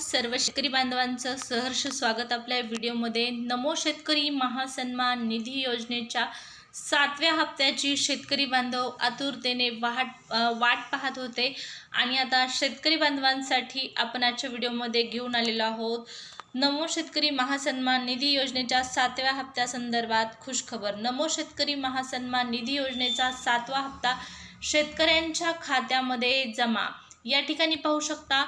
सर्व शेतकरी बांधवांचं सहर्ष स्वागत आपल्या व्हिडिओमध्ये. नमो शेतकरी महासन्मान निधी योजनेच्या सातव्या हप्त्याची शेतकरी बांधव आतुरतेने वाट वाट पाहत होते. आणि आता शेतकरी बांधवांसाठी आपण आजच्या व्हिडिओमध्ये घेऊन आलेलो आहोत. नमो शेतकरी महासन्मान निधी योजनेच्या सातव्या हप्त्यासंदर्भात खुशखबर नमो शेतकरी महासन्मान निधी योजनेचा सातवा हप्ता शेतकऱ्यांच्या खात्यामध्ये जमा. या ठिकाणी पाहू शकता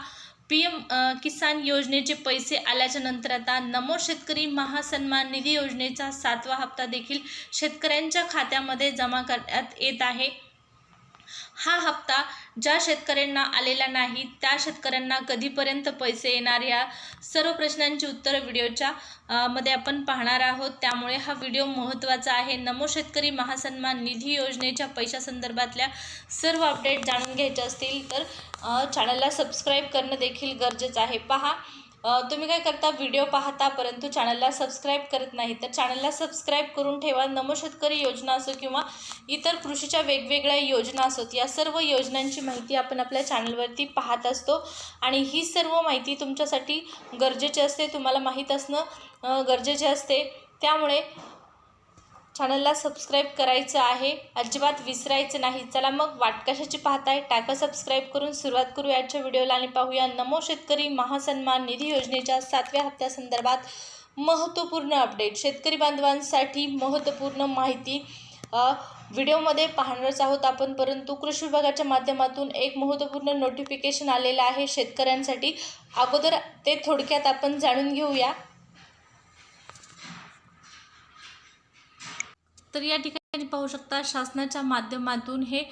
पी एम किसान योजनेचे पैसे आल्याच्यानंतर आता नमो शेतकरी महासन्मान निधी योजनेचा सातवा हप्ता देखील शेतकऱ्यांच्या खात्यामध्ये जमा करण्यात येत आहे. हा हप्ता ज्या शेतकऱ्यांना आलेला नाही त्या शेतकऱ्यांना कधीपर्यंत पैसे येणार? या सर्व प्रश्नांची उत्तरं व्हिडिओच्या मध्ये आपण पाहणार आहोत. त्यामुळे हा व्हिडिओ महत्त्वाचा आहे. नमो शेतकरी महासन्मान निधी योजनेच्या पैशासंदर्भातल्या सर्व अपडेट जाणून घ्यायचे असतील तर चॅनलला सबस्क्राईब करणं देखील गरजेचं आहे. पहा तुम्ही काय करता? व्हिडिओ पाहता परंतु चॅनलला सबस्क्राईब करत नाही. तर चॅनलला सबस्क्राईब करून ठेवा. नमो शेतकरी योजना असो किंवा इतर कृषीच्या वेगवेगळ्या योजना असोत या सर्व योजनांची माहिती आपण आपल्या चॅनलवरती पाहत असतो. आणि ही सर्व माहिती तुमच्यासाठी गरजेची असते. तुम्हाला माहीत असणं गरजेचे असते. त्यामुळे चॅनलला सबस्क्राईब करायचं आहे अजिबात विसरायचं नाही. चला मग वाट कशाची पाहताय? टाका सबस्क्राईब करून सुरुवात करू याच्या व्हिडिओला आणि पाहूया. नमो शेतकरी महासन्मान निधी योजनेच्या सातव्या हप्त्यासंदर्भात महत्त्वपूर्ण अपडेट. शेतकरी बांधवांसाठी महत्त्वपूर्ण माहिती व्हिडिओमध्ये पाहणारच आहोत आपण. परंतु कृषी विभागाच्या माध्यमातून एक महत्त्वपूर्ण नोटिफिकेशन आलेलं आहे शेतकऱ्यांसाठी. अगोदर ते थोडक्यात आपण जाणून घेऊया. तर या ठिकाणी पाहू शकता शासनाच्या माध्यमातून हे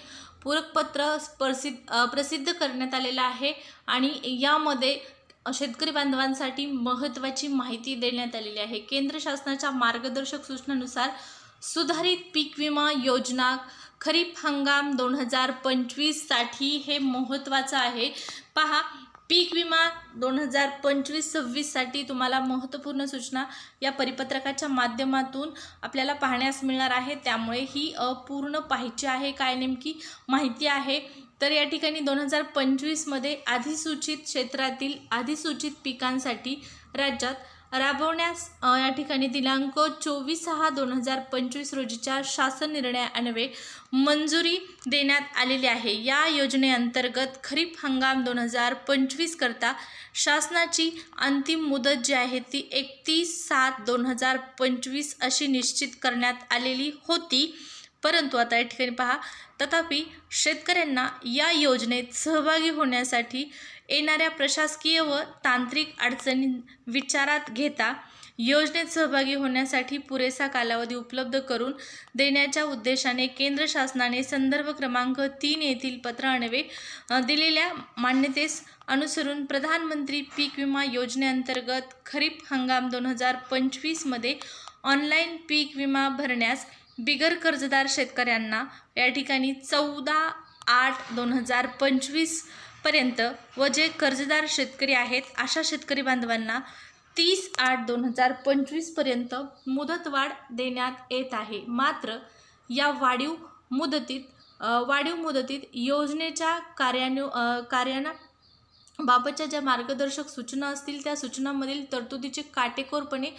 पूरकपत्र प्रसिद्ध प्रसिद्ध करण्यात आलेलं आहे आणि यामध्ये शेतकरी बांधवांसाठी महत्त्वाची माहिती देण्यात आलेली आहे. केंद्र शासनाच्या मार्गदर्शक सूचनानुसार सुधारित पीक विमा योजना खरीप हंगाम दोन हजार पंचवीससाठी हे महत्त्वाचं आहे. पहा पीक विमा दोन हजार पंचवीस सव्वीससाठी तुम्हाला महत्त्वपूर्ण सूचना या परिपत्रकाच्या माध्यमातून आपल्याला पाहण्यास मिळणार आहे. त्यामुळे ही अपूर्ण पूर्ण पाहायची आहे काय नेमकी माहिती आहे? तर या ठिकाणी दोन हजार पंचवीसमध्ये अधिसूचित क्षेत्रातील अधिसूचित पिकांसाठी राज्यात राबवण्यास या ठिकाणी दिनांक चोवीस सहा दोन हजार पंचवीस रोजीच्या शासन निर्णयान्वये मंजुरी देण्यात आलेली आहे. या योजनेअंतर्गत खरीप हंगाम दोन हजार पंचवीस करता शासनाची अंतिम मुदत जी आहे ती एकतीस सात दोन हजार पंचवीस अशी निश्चित करण्यात आलेली होती. परंतु आता या ठिकाणी पहा तथापि शेतकऱ्यांना या योजनेत सहभागी होण्यासाठी येणाऱ्या प्रशासकीय व तांत्रिक अडचणी विचारात घेता योजनेत सहभागी होण्यासाठी पुरेसा कालावधी उपलब्ध करून देण्याच्या उद्देशाने केंद्र शासनाने संदर्भ क्रमांक तीन येथील पत्र अणवे दिलेल्या मान्यतेस अनुसरून प्रधानमंत्री पीक विमा योजनेअंतर्गत खरीप हंगाम दोन हजार पंचवीसमध्ये ऑनलाईन पीक विमा भरण्यास बिगर कर्जदार शेतकऱ्यांना या ठिकाणी चौदा आठ दोन हजार पंचवीस पर्यंत व जे कर्जदार शेतकरी आहेत अशा शेतकरी बांधवांना तीस आठ दोन हजार पंचवीसपर्यंत मुदतवाढ देण्यात येत आहे. मात्र या वाढीव मुदतीत वाढीव मुदतीत योजनेच्या कार्यान्व कार्याना बाबतच्या ज्या मार्गदर्शक सूचना असतील त्या सूचनांमधील तरतुदीचे काटेकोरपणे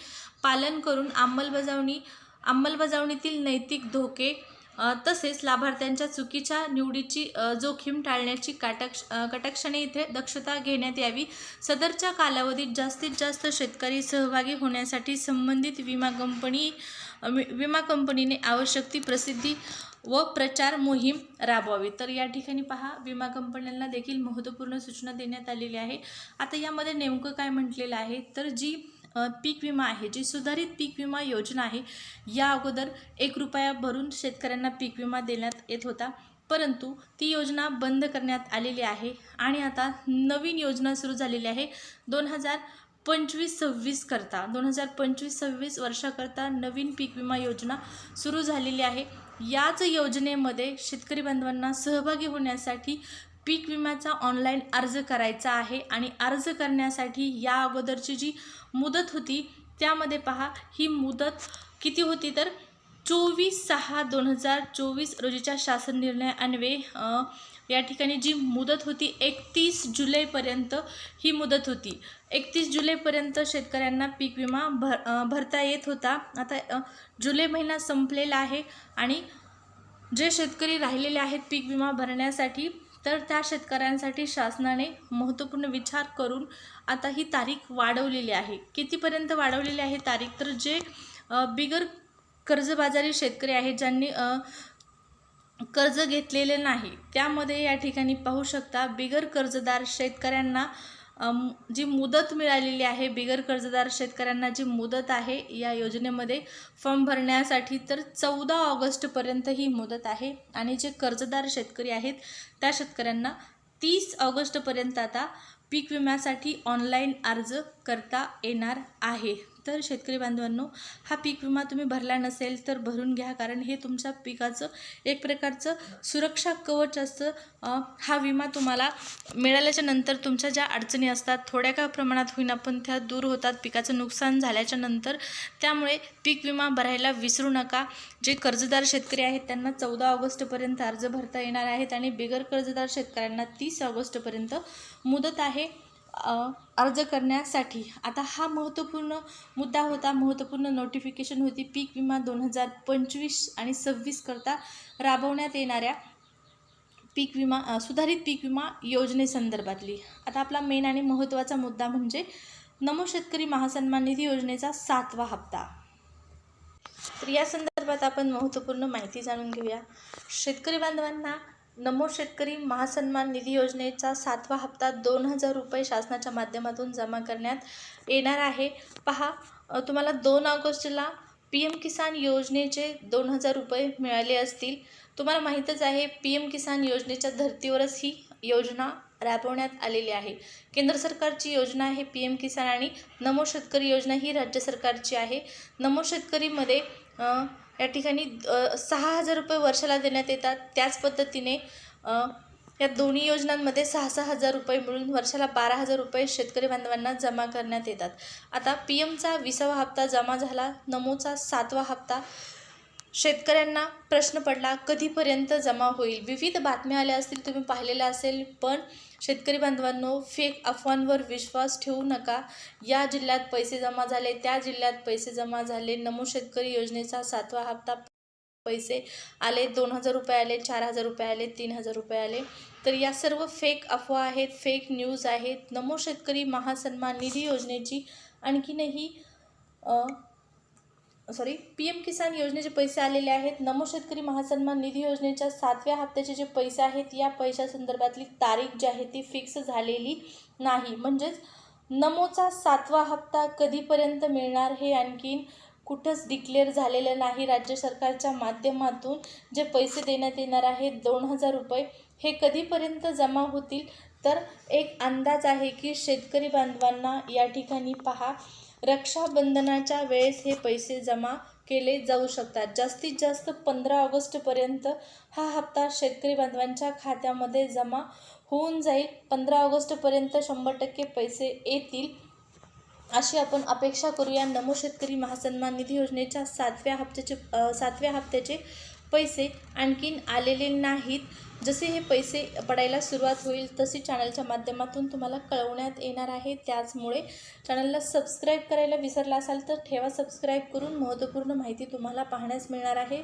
पालन करून अंमलबजावणी अंमलबजावणीतील नैतिक धोके तसेच लाभार्थ्यांच्या चुकीच्या निवडीची जोखीम टाळण्याची काटक्ष अ, कटाक्षाने इथे दक्षता घेण्यात यावी. सदरच्या कालावधीत जास्तीत जास्त शेतकरी सहभागी होण्यासाठी संबंधित विमा कंपनी वि- विमा कंपनीने आवश्यक ती प्रसिद्धी व प्रचार मोहीम राबवावी. तर या ठिकाणी पहा विमा कंपन्यांना देखील महत्त्वपूर्ण सूचना देण्यात आलेली आहे आता यामध्ये नेमकं काय म्हटलेलं आहे? तर जी पीक विमा आहे जी सुधारित पीक विमा योजना आहे. या अगोदर एक रुपया भरून शेतकऱ्यांना पीक विमा देण्यात येत होता. परंतु ती योजना बंद करण्यात आलेली आहे आणि आता नवीन योजना सुरू झालेली आहे. दोन हजार पंचवीस सव्वीस करता दोन हजार पंचवीस सव्वीस वर्षाकरता नवीन पीक विमा योजना सुरू झालेली आहे. याच योजनेमध्ये शेतकरी बांधवांना सहभागी होण्यासाठी पीक विम्याचा ऑनलाईन अर्ज करायचा आहे आणि अर्ज करण्यासाठी या अगोदरची जी मुदत होती त्यामध्ये पहा ही मुदत किती होती तर चोवीस सहा दोन हजार चोवीस रोजीच्या शासन निर्णयान्वये अ, या ठिकाणी जी मुदत होती एकतीस जुलैपर्यंत ही मुदत होती. एकतीस जुलैपर्यंत शेतकऱ्यांना पीक विमा भर भरता येत होता. आता जुलै महिना संपलेला आहे आणि जे शेतकरी राहिलेले आहेत पीक विमा भरण्यासाठी तर त्या शेतकऱ्यांसाठी शासनाने महत्त्वपूर्ण विचार करून आता ही तारीख वाढवलेली आहे. कितीपर्यंत वाढवलेली आहे तारीख? तर जे बिगर कर्जबाजारी शेतकरी आहेत ज्यांनी कर्ज घेतलेले नाही त्यामध्ये या ठिकाणी पाहू शकता बिगर कर्जदार शेतकऱ्यांना जी मुदत मिळालेली आहे बिगर कर्जदार शेतकऱ्यांना जी मुदत आहे या योजनेमध्ये फॉर्म भरण्यासाठी तर चौदा ऑगस्टपर्यंत ही मुदत आहे. आणि जे कर्जदार शेतकरी आहेत त्या शेतकऱ्यांना तीस ऑगस्टपर्यंत आता पीक विम्यासाठी ऑनलाईन अर्ज करता येणार आहे. तर शेतकरी बांधवांनो हा पीक विमा तुम्ही भरला नसेल तर भरून घ्या कारण हे तुमच्या पिकाचं एक प्रकारचं सुरक्षा कवच असतं. हा विमा तुम्हाला मिळाल्याच्या नंतर तुमच्या ज्या अडचणी असतात थोड्या का प्रमाणात होईना पण त्या दूर होतात पिकाचं नुकसान झाल्याच्यानंतर. त्यामुळे पीक विमा भरायला विसरू नका. जे कर्जदार शेतकरी आहेत त्यांना चौदा ऑगस्टपर्यंत अर्ज भरता येणार आहेत आणि बिगर कर्जदार शेतकऱ्यांना तीस ऑगस्टपर्यंत मुदत आहे. अर्ज करण्यासाठी. आता हा महत्त्वपूर्ण मुद्दा होता. महत्त्वपूर्ण नोटिफिकेशन होती. पीक विमा दोन हजार पंचवीस आणि सव्वीस करता राबवण्यात येणाऱ्या पीक विमा सुधारित पीक विमा योजनेसंदर्भातली. आता आपला मेन आणि महत्त्वाचा मुद्दा म्हणजे नमो शेतकरी महासन्मान निधी योजनेचा सातवा हप्ता. तर या संदर्भात आपण महत्त्वपूर्ण माहिती जाणून घेऊया. शेतकरी बांधवांना नमो शेतकरी महासन्मान निधी योजनेचा सातवा हप्ता दोन हजार रुपये शासनाच्या माध्यमातून जमा करण्यात येणार आहे. पहा तुम्हाला दोन ऑगस्टला पी एम किसान योजनेचे दोन हजार रुपये मिळाले असतील. तुम्हाला माहीतच आहे पी एम किसान योजनेच्या धर्तीवरच ही योजना राबवण्यात आलेली आहे. केंद्र सरकारची योजना आहे पी एम किसान आणि नमो शेतकरी योजना ही राज्य सरकारची आहे. नमो शेतकरीमध्ये या ठिकाणी सहा हजार रुपये वर्षाला देण्यात येतात. त्याच पद्धतीने या दोन्ही योजनांमध्ये सहा सहा हजार रुपये मिळून वर्षाला बारा हजार रुपये शेतकरी बांधवांना जमा करण्यात येतात. आता पी एमचा विसावा हप्ता जमा झाला. नमोचा सातवा हप्ता. शेतकऱ्यांना प्रश्न पडला कधीपर्यंत जमा होईल? विविध बातम्या आल्या असतील तुम्ही पाहिलेल्या असेल पण शेतकरी बांधवांनो फेक अफवांवर विश्वास ठेवू नका. या जिल्ह्यात पैसे जमा झाले त्या जिल्ह्यात पैसे जमा झाले. नमो शेतकरी योजनेचा सातवा हप्ता पैसे आले दोन हजार रुपये आले चार हजार रुपये आले तीन हजार रुपये आले. तर या सर्व फेक अफवा आहेत फेक न्यूज आहेत. नमो शेतकरी महासन्मान निधी योजनेची आणखीनही सॉरी पी एम किसान योजनेचे पैसे आलेले आहेत. नमो शेतकरी महासन्मान निधी योजनेच्या सातव्या हप्त्याचे जे पैसे आहेत या पैशासंदर्भातली तारीख जी आहे ती फिक्स झालेली नाही. म्हणजेच नमोचा सातवा हप्ता कधीपर्यंत मिळणार हे आणखीन कुठंच डिक्लेअर झालेलं नाही. राज्य सरकारच्या माध्यमातून जे पैसे देण्यात येणार आहेत दोन हजार रुपये हे कधीपर्यंत जमा होतील? तर एक अंदाज आहे की शेतकरी बांधवांना या ठिकाणी पहा. रक्षाबंधनाच्या वेळेस हे पैसे जमा केले जाऊ शकतात. जास्तीत जास्त पंधरा ऑगस्टपर्यंत हा हप्ता शेतकरी बांधवांच्या खात्यामध्ये जमा होऊन जाईल. पंधरा ऑगस्टपर्यंत शंभर टक्के पैसे येतील अशी आपण अपेक्षा करूया. नमो शेतकरी महासन्मान निधी योजनेच्या सातव्या हप्त्याचे सातव्या हप्त्याचे पैसे आणखीन आलेले नाहीत. जसे हे पैसे पडायला सुरुवात होईल तसे चॅनलच्या माध्यमातून तुम्हाला कळवण्यात येणार आहे. त्याचमुळे चॅनलला सबस्क्राईब करायला विसरला असाल तर ठेवा सबस्क्राईब करून महत्त्वपूर्ण माहिती तुम्हाला पाहण्यास मिळणार आहे.